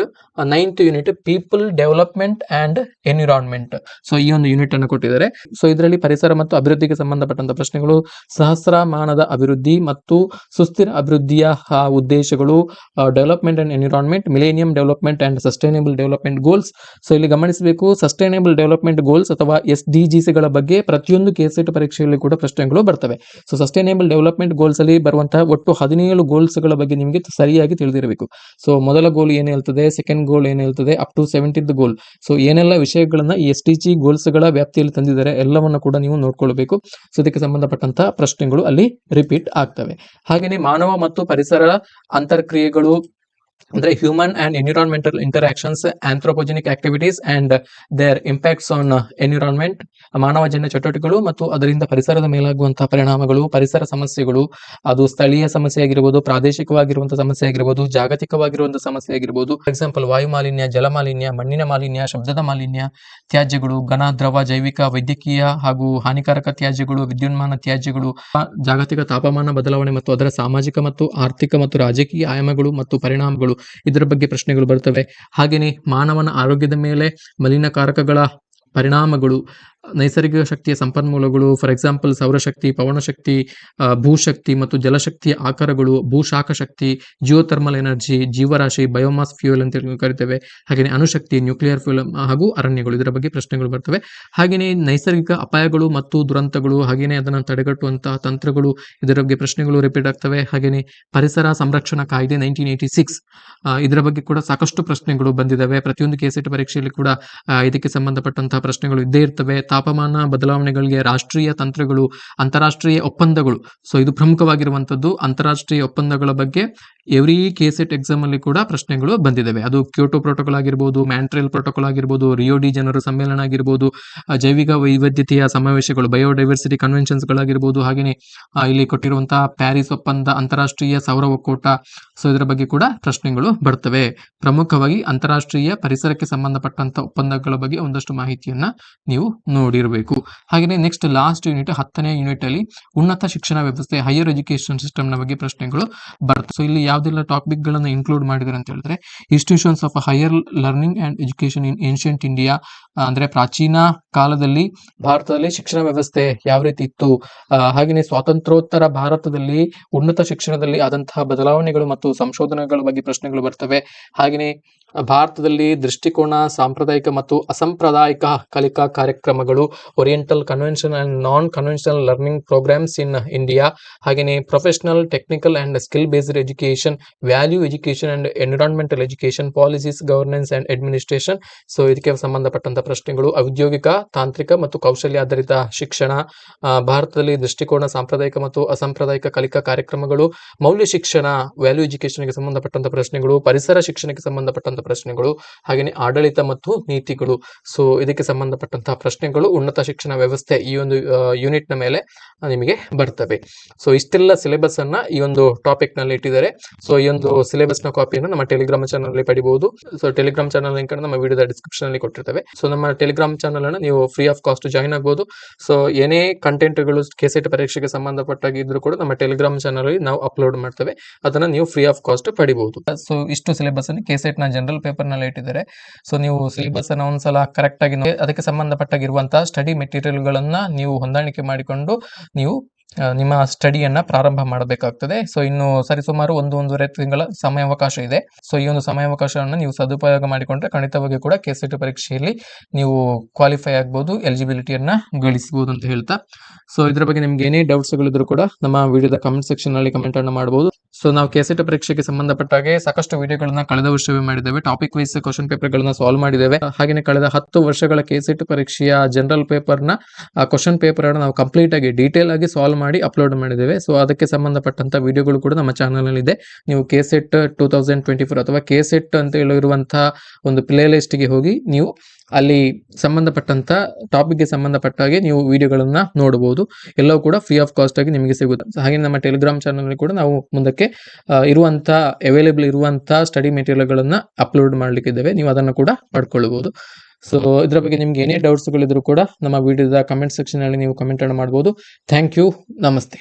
ninth unit people development and environment so ಈ ಒಂದು ಯೂನಿಟ್ ಅನ್ನು ಕೊಟ್ಟಿದ್ದಾರೆ. ಸೊ ಇದರಲ್ಲಿ ಪರಿಸರ ಮತ್ತು ಅಭಿವೃದ್ಧಿಗೆ ಸಂಬಂಧಪಟ್ಟಂತ ಪ್ರಶ್ನೆಗಳು ಸಹಸ್ರಮಾನದ ಅಭಿವೃದ್ಧಿ ಮತ್ತು ಸುಸ್ಥಿರ ಅಭಿವೃದ್ಧಿಯ ಉದ್ದೇಶಗಳು development and environment millennium development and sustainable development goals so ಇಲ್ಲಿ ಗಮನಿಸಬೇಕು ಸಸ್ಟೈನೇಬಲ್ ಡೆವಲಪ್ಮೆಂಟ್ ಗೋಲ್ಸ್ ಅಥವಾ ಎಸ್ ಡಿ ಜಿ ಬಗ್ಗೆ ಪ್ರತಿಯೊಂದು ಕೆಸೆಟ್ ಪರೀಕ್ಷೆಯಲ್ಲಿ ಕೂಡ ಪ್ರಶ್ನೆಗಳು ಬರ್ತವೆ. ಸೊ ಸಸ್ಟೈನೇಬಲ್ ಡೆವಲಪ್ಮೆಂಟ್ ಗೋಲ್ಸ್ ಅಲ್ಲಿ ಬರುವಂತಹ ಒಟ್ಟು ಹದಿನೇಳು ಗೋಲ್ಸ್ಗಳ ಬಗ್ಗೆ ನಿಮಗೆ ಸರಿಯಾಗಿ ತಿಳಿದಿರಬೇಕು. ಸೊ ಮೊದಲ ಗೋಲ್ ಏನು ಹೇಳ್ತದೆ ಸೆಕೆಂಡ್ ಗೋಲ್ ಏನು ಹೇಳ್ತದೆ up to seventeenth goal so ಏನೆಲ್ಲ ವಿಷಯಗಳನ್ನ ಎಸ್ ಟಿ ಜಿ ಗೋಲ್ಸ್ಗಳ ವ್ಯಾಪ್ತಿಯಲ್ಲಿ ತಂದಿದ್ದಾರೆ, ಎಲ್ಲವನ್ನು ಕೂಡ ನೀವು ನೋಡ್ಕೊಳ್ಬೇಕು. ಸೊ ಇದಕ್ಕೆ ಸಂಬಂಧಪಟ್ಟಂತಹ ಪ್ರಶ್ನೆಗಳು ಅಲ್ಲಿ ರಿಪೀಟ್ ಆಗ್ತವೆ. ಹಾಗೆಯೇ ಮಾನವ ಮತ್ತು ಪರಿಸರ ಅಂತರ್ಕ್ರಿಯೆಗಳು ಅಂದ್ರೆ human and environmental interactions anthropogenic activities and their impacts on environment ಮಾನವಜನ್ಯ ಚಟುವಟಿಕೆಗಳು ಮತ್ತು ಅದರಿಂದ ಪರಿಸರದ ಮೇಲಾಗುವಂತಹ ಪರಿಣಾಮಗಳು, ಪರಿಸರ ಸಮಸ್ಯೆಗಳು, ಅದು ಸ್ಥಳೀಯ ಸಮಸ್ಯೆ ಆಗಿರ್ಬೋದು ಪ್ರಾದೇಶಿಕವಾಗಿರುವಂತಹ ಸಮಸ್ಯೆ ಆಗಿರ್ಬೋದು ಜಾಗತಿಕವಾಗಿರುವಂತಹ ಸಮಸ್ಯೆ ಆಗಿರ್ಬೋದು ಫಾರ್ ಎಕ್ಸಾಂಪಲ್ ವಾಯು ಮಾಲಿನ್ಯ ಜಲ ಮಾಲಿನ್ಯ ಮಣ್ಣಿನ ಮಾಲಿನ್ಯ, ಶಬ್ದದ ಮಾಲಿನ್ಯ ತ್ಯಾಜ್ಯಗಳು, ಘನ, ದ್ರವ, ಜೈವಿಕ, ವೈದ್ಯಕೀಯ ಹಾಗೂ ಹಾನಿಕಾರಕ ತ್ಯಾಜ್ಯಗಳು, ವಿದ್ಯುನ್ಮಾನ ತ್ಯಾಜ್ಯಗಳು, ಜಾಗತಿಕ ತಾಪಮಾನ ಬದಲಾವಣೆ ಮತ್ತು ಅದರ ಸಾಮಾಜಿಕ ಮತ್ತು ಆರ್ಥಿಕ ಮತ್ತು ರಾಜಕೀಯ ಆಯಾಮಗಳು ಮತ್ತು ಪರಿಣಾಮಗಳು. ಇದರ ಬಗ್ಗೆ ಪ್ರಶ್ನೆಗಳು ಬರ್ತವೆ ಹಾಗೆಯೇ ಮಾನವನ ಆರೋಗ್ಯದ ಮೇಲೆ ಮಲಿನಕಾರಕಗಳ ಪರಿಣಾಮಗಳು ನೈಸರ್ಗಿಕ ಶಕ್ತಿಯ ಸಂಪನ್ಮೂಲಗಳು ಫಾರ್ ಎಕ್ಸಾಂಪಲ್ ಸೌರಶಕ್ತಿ ಪವನಶಕ್ತಿ ಭೂಶಕ್ತಿ ಮತ್ತು ಜಲಶಕ್ತಿಯ ಆಕಾರಗಳು, ಭೂಶಾಖ ಶಕ್ತಿ ಜಿಯೋಥರ್ಮಲ್ ಎನರ್ಜಿ ಜೀವರಾಶಿ ಬಯೋಮಾಸ್ ಫ್ಯೂಯಲ್ ಅಂತ ಕರಿತೇವೆ. ಹಾಗೆಯೇ ಅಣುಶಕ್ತಿ ನ್ಯೂಕ್ಲಿಯರ್ ಫ್ಯೂಯಲ್ ಹಾಗೂ ಅರಣ್ಯಗಳು, ಇದರ ಬಗ್ಗೆ ಪ್ರಶ್ನೆಗಳು ಬರ್ತವೆ. ಹಾಗೆಯೇ ನೈಸರ್ಗಿಕ ಅಪಾಯಗಳು ಮತ್ತು ದುರಂತಗಳು, ಹಾಗೆಯೇ ಅದನ್ನು ತಡೆಗಟ್ಟುವಂತಹ ತಂತ್ರಗಳು, ಇದರ ಬಗ್ಗೆ ಪ್ರಶ್ನೆಗಳು ರಿಪೀಟ್ ಆಗ್ತವೆ. ಹಾಗೆಯೇ ಪರಿಸರ ಸಂರಕ್ಷಣಾ ಕಾಯ್ದೆ ನೈನ್ಟೀನ್ ಏಯ್ಟಿ ಸಿಕ್ಸ್ ಇದರ ಬಗ್ಗೆ ಕೂಡ ಸಾಕಷ್ಟು ಪ್ರಶ್ನೆಗಳು ಬಂದಿದ್ದಾವೆ. ಪ್ರತಿಯೊಂದು ಕೆಸೆಟ್ ಪರೀಕ್ಷೆಯಲ್ಲಿ ಕೂಡ ಇದಕ್ಕೆ ಸಂಬಂಧಪಟ್ಟಂತಹ ಪ್ರಶ್ನೆಗಳು ಇದ್ದೇ ಇರ್ತವೆ. ತಾಪಮಾನ ಬದಲಾವಣೆಗಳಿಗೆ ರಾಷ್ಟ್ರೀಯ ತಂತ್ರಗಳು, ಅಂತಾರಾಷ್ಟ್ರೀಯ ಒಪ್ಪಂದಗಳು. ಸೊ ಇದು ಪ್ರಮುಖವಾಗಿರುವಂತದ್ದು ಅಂತಾರಾಷ್ಟ್ರೀಯ ಒಪ್ಪಂದಗಳ ಬಗ್ಗೆ ಎವ್ರಿ ಕೆಸೆಟ್ ಎಕ್ಸಾಮ್ ಅಲ್ಲಿ ಕೂಡ ಪ್ರಶ್ನೆಗಳು ಬಂದಿದ್ದಾವೆ. ಅದು ಕ್ಯೋಟೋ ಪ್ರೋಟೋಕಾಲ್ ಆಗಿರ್ಬೋದು ಮ್ಯಾಂಟ್ರಿಯಲ್ ಪ್ರೋಟೋಕಾಲ್ ಆಗಿರ್ಬೋದು ರಿಯೋ ಡಿ ಜನರ ಸಮ್ಮೇಳನ ಆಗಿರ್ಬೋದು ಜೈವಿಕ ವೈವಿಧ್ಯತೆಯ ಸಮಾವೇಶಗಳು ಬಯೋಡೈವರ್ಸಿಟಿ ಕನ್ವೆನ್ಷನ್ಸ್ ಗಳಾಗಿರ್ಬೋದು ಹಾಗೆಯೇ ಇಲ್ಲಿ ಕೊಟ್ಟಿರುವಂತಹ ಪ್ಯಾರಿಸ್ ಒಪ್ಪಂದ, ಅಂತಾರಾಷ್ಟ್ರೀಯ ಸೌರ ಒಕ್ಕೂಟ. ಸೊ ಇದರ ಬಗ್ಗೆ ಕೂಡ ಪ್ರಶ್ನೆಗಳು ಬರ್ತವೆ. ಪ್ರಮುಖವಾಗಿ ಅಂತಾರಾಷ್ಟ್ರೀಯ ಪರಿಸರಕ್ಕೆ ಸಂಬಂಧಪಟ್ಟಂತ ಒಪ್ಪಂದಗಳ ಬಗ್ಗೆ ಒಂದಷ್ಟು ಮಾಹಿತಿಯನ್ನ ನೀವು ನೋಡಿರಬೇಕು. ಹಾಗೆಯೇ ನೆಕ್ಸ್ಟ್ ಲಾಸ್ಟ್ ಯೂನಿಟ್ ಹತ್ತನೇ ಯೂನಿಟ್ ಅಲ್ಲಿ ಉನ್ನತ ಶಿಕ್ಷಣ ವ್ಯವಸ್ಥೆ ಹೈಯರ್ ಎಜುಕೇಶನ್ ಸಿಸ್ಟಮ್ನ ಬಗ್ಗೆ ಪ್ರಶ್ನೆಗಳು ಬರ್ತವೆ. ಸೊ ಇಲ್ಲಿ ಯಾವ್ದೆಲ್ಲ ಟಾಪಿಕ್ ಗಳನ್ನ ಇನ್ಕ್ಲೂಡ್ ಮಾಡಿದ್ರೆ ಅಂತ ಹೇಳಿದ್ರೆ institutions of higher learning and education in ancient India ಅಂದ್ರೆ ಪ್ರಾಚೀನ ಕಾಲದಲ್ಲಿ ಭಾರತದಲ್ಲಿ ಶಿಕ್ಷಣ ವ್ಯವಸ್ಥೆ ಯಾವ ರೀತಿ ಇತ್ತು? ಹಾಗೆಯೇ ಸ್ವಾತಂತ್ರ್ಯೋತ್ತರ ಭಾರತದಲ್ಲಿ ಉನ್ನತ ಶಿಕ್ಷಣದಲ್ಲಿ ಆದಂತಹ ಬದಲಾವಣೆಗಳು ಮತ್ತು ಸಂಶೋಧನೆಗಳ ಬಗ್ಗೆ ಪ್ರಶ್ನೆಗಳು ಬರ್ತವೆ. ಹಾಗೆಯೇ ಭಾರತದಲ್ಲಿ ದೃಷ್ಟಿಕೋನ, ಸಾಂಪ್ರದಾಯಿಕ ಮತ್ತು ಅಸಾಂಪ್ರದಾಯಿಕ ಕಲಿಕಾ ಕಾರ್ಯಕ್ರಮಗಳು oriental convention and non conventional learning programmes in India ಹಾಗೆಯೇ professional technical and skill based education value education and environmental education policies governance and administration so ಇದಕ್ಕೆ ಸಂಬಂಧಪಟ್ಟಂತ ಪ್ರಶ್ನೆಗಳು, ಔದ್ಯೋಗಿಕ, ತಾಂತ್ರಿಕ ಮತ್ತು ಕೌಶಲ್ಯ ಆಧಾರಿತ ಶಿಕ್ಷಣ ಭಾರತದಲ್ಲಿ ದೃಷ್ಟಿಕೋನ, ಸಾಂಪ್ರದಾಯಿಕ ಮತ್ತು ಅಸಾಂಪ್ರದಾಯಿಕ ಕಲಿಕಾ ಕಾರ್ಯಕ್ರಮಗಳು, ಮೌಲ್ಯ ಶಿಕ್ಷಣ ವ್ಯಾಲ್ಯೂ ಎಜುಕೇಶನ್ಗೆ ಸಂಬಂಧಪಟ್ಟಂತ ಪ್ರಶ್ನೆಗಳು, ಪರಿಸರ ಶಿಕ್ಷಣಕ್ಕೆ ಸಂಬಂಧಪಟ್ಟಂತ ಪ್ರಶ್ನೆಗಳು, ಹಾಗೇನೆ ಆಡಳಿತ ಮತ್ತು ನೀತಿಗಳು. ಸೊ ಇದಕ್ಕೆ ಸಂಬಂಧಪಟ್ಟಂತಹ ಪ್ರಶ್ನೆಗಳು, ಉನ್ನತ ಶಿಕ್ಷಣ ವ್ಯವಸ್ಥೆ ಈ ಒಂದು ಯೂನಿಟ್ನ ಮೇಲೆ ನಿಮಗೆ ಬರ್ತವೆ. ಸೊ ಇಷ್ಟೆಲ್ಲ ಸಿಲೆಬಸ್ ಅನ್ನ ಈ ಒಂದು ಟಾಪಿಕ್ನಲ್ಲಿ ಇಟ್ಟಿದ್ದಾರೆ. ಸೊ ಈ ಒಂದು ಸಿಲೆಬಸ್ನ ಕಾಪಿಯನ್ನು ನಮ್ಮ ಟೆಲಿಗ್ರಾಮ್ ಚಾನಲ್ ಅಲ್ಲಿ ಪಡಿಬಹುದು ಸೊ ಟೆಲಿಗ್ರಾಮ್ ಚಾನಲ್ ಲಿಂಕ್ ನಮ್ಮ ವಿಡಿಯೋದ ಡಿಸ್ಕ್ರಿಪ್ಷನ್ ಅಲ್ಲಿ ಕೊಟ್ಟಿರ್ತವೆ. ಸೊ ನಮ್ಮ ಟೆಲಿಗ್ರಾಮ್ ಚಾನಲ್ ಅನ್ನು ನೀವು ಫ್ರೀ ಆಫ್ ಕಾಸ್ಟ್ ಜಾಯಿನ್ ಆಗಬಹುದು ಸೊ ಏನೇ ಕಂಟೆಂಟ್ಗಳು ಕೆಸೆಟ್ ಪರೀಕ್ಷೆಗೆ ಸಂಬಂಧಪಟ್ಟಾಗಿದ್ರು ಕೂಡ ನಮ್ಮ ಟೆಲಿಗ್ರಾಮ್ ಚಾನಲ್ ನಾವು ಅಪ್ಲೋಡ್ ಮಾಡ್ತೇವೆ. ಅದನ್ನ ನೀವು ಫ್ರೀ ಆಫ್ ಕಾಸ್ಟ್ ಪಡಿಬಹುದು ಸೊ ಇಷ್ಟು ಸಿಲೆಬಸ್ ಅನ್ನು ಕೆಸೆಟ್ನ ಜನರಲ್ ಪೇಪರ್ನಲ್ಲಿ ಇಟ್ಟಿದ್ದಾರೆ. ಸೊ ನೀವು ಸಿಲೆಬಸ್ ಅನ್ನ ಒಂದ್ಸಲ ಕರೆಕ್ಟ್ ಆಗಿ ಅದಕ್ಕೆ ಸಂಬಂಧಪಟ್ಟಾಗಿರುವಂತಹ ಸ್ಟಡಿ ಮೆಟೀರಿಯಲ್ ಗಳನ್ನ ನೀವು ಹೊಂದಾಣಿಕೆ ಮಾಡಿಕೊಂಡು ನೀವು ನಿಮ್ಮ ಸ್ಟಡಿಯನ್ನ ಪ್ರಾರಂಭ ಮಾಡಬೇಕಾಗ್ತದೆ. ಸೊ ಇನ್ನು ಸರಿಸುಮಾರು ಒಂದು ಒಂದೂವರೆ ತಿಂಗಳ ಸಮಯಾವಕಾಶ ಇದೆ. ಸೊ ಈ ಒಂದು ಸಮಯಾವಕಾಶವನ್ನು ನೀವು ಸದುಪಯೋಗ ಮಾಡಿಕೊಂಡ್ರೆ ಖಂಡಿತವಾಗಿ ಕೂಡ ಕೆ ಪರೀಕ್ಷೆಯಲ್ಲಿ ನೀವು ಕ್ವಾಲಿಫೈ ಆಗ್ಬೋದು ಎಲಿಜಿಬಿಲಿಟಿಯನ್ನ ಗಳಿಸಬಹುದು ಅಂತ ಹೇಳ್ತಾ. ಸೊ ಇದ್ರ ಬಗ್ಗೆ ನಿಮ್ಗೆ ಏನೇ ಡೌಟ್ಸ್ ಗಳಿದ್ರು ಕೂಡ ನಮ್ಮ ವಿಡಿಯೋದ ಕಮೆಂಟ್ ಸೆಕ್ಷನ್ನಲ್ಲಿ ಕಮೆಂಟ್ ಅನ್ನ ಮಾಡಬಹುದು ಸೊ ನಾವು ಕೆಸೆಟ್ ಪರೀಕ್ಷೆಗೆ ಸಂಬಂಧಪಟ್ಟ ಹಾಗೆ ಸಾಕಷ್ಟು ವಿಡಿಯೋಗಳನ್ನ ಕಳೆದ ವರ್ಷವೇ ಮಾಡಿದ್ದೇವೆ. ಟಾಪಿಕ್ ವೈಸ್ ಕ್ವಶನ್ ಪೇಪರ್ ಗಳನ್ನ ಸಾಲ್ವ್ ಮಾಡಿದ್ದೇವೆ. ಹಾಗೆ ಕಳೆದ ಹತ್ತು ವರ್ಷಗಳ ಕೆಸೆಟ್ ಪರೀಕ್ಷೆಯ ಜನರಲ್ ಪೇಪರ್ನ ಕ್ವಶನ್ ಪೇಪರ್ ಅನ್ನು ನಾವು ಕಂಪ್ಲೀಟ್ ಆಗಿ ಡೀಟೇಲ್ ಆಗಿ ಸಾಲ್ವ್ ಮಾಡಿ ಅಪ್ಲೋಡ್ ಮಾಡಿದ್ದೇವೆ. ಸೊ ಅದಕ್ಕೆ ಸಂಬಂಧಪಟ್ಟಂತ ವಿಡಿಯೋಗಳು ಕೂಡ ನಮ್ಮ ಚಾನಲ್ನಲ್ಲಿ ಇದೆ ನೀವು KSET two thousand twenty four ಅಥವಾ ಕೆಸೆಟ್ ಅಂತ ಹೇಳಿರುವಂತಹ ಒಂದು ಪ್ಲೇ ಲಿಸ್ಟ್ ಹೋಗಿ ನೀವು ಅಲ್ಲಿ ಸಂಬಂಧಪಟ್ಟಂತ ಟಾಪಿಕ್ಗೆ ಸಂಬಂಧಪಟ್ಟ ಹಾಗೆ ನೀವು ವಿಡಿಯೋಗಳನ್ನ ನೋಡಬಹುದು. ಎಲ್ಲವೂ ಕೂಡ ಫ್ರೀ ಆಫ್ ಕಾಸ್ಟ್ ಆಗಿ ನಿಮಗೆ ಸಿಗುತ್ತೆ. ಹಾಗೆ ನಮ್ಮ ಟೆಲಿಗ್ರಾಮ್ ಚಾನಲ್ ಕೂಡ ನಾವು ಮುಂದಕ್ಕೆ ಇರುವಂತ ಅವೈಲೇಬಲ್ ಇರುವಂತ ಸ್ಟಡಿ ಮೆಟೀರಿಯಲ್ ಗಳನ್ನ ಅಪ್ಲೋಡ್ ಮಾಡ್ಲಿಕ್ಕಿದ್ದೇವೆ ನೀವು ಅದನ್ನು ಕೂಡ ಪಡ್ಕೊಳ್ಬಹುದು. ಸೊ ಇದ್ರ ಬಗ್ಗೆ ನಿಮ್ಗೆ ಏನೇ ಡೌಟ್ಸ್ ಗಳಿದ್ರು ಕೂಡ ನಮ್ಮ ವಿಡಿಯೋದ ಕಮೆಂಟ್ ಸೆಕ್ಷನ್ ಅಲ್ಲಿ ನೀವು ಕಮೆಂಟ್ ಮಾಡಬಹುದು ಥ್ಯಾಂಕ್ ಯು ನಮಸ್ತೆ.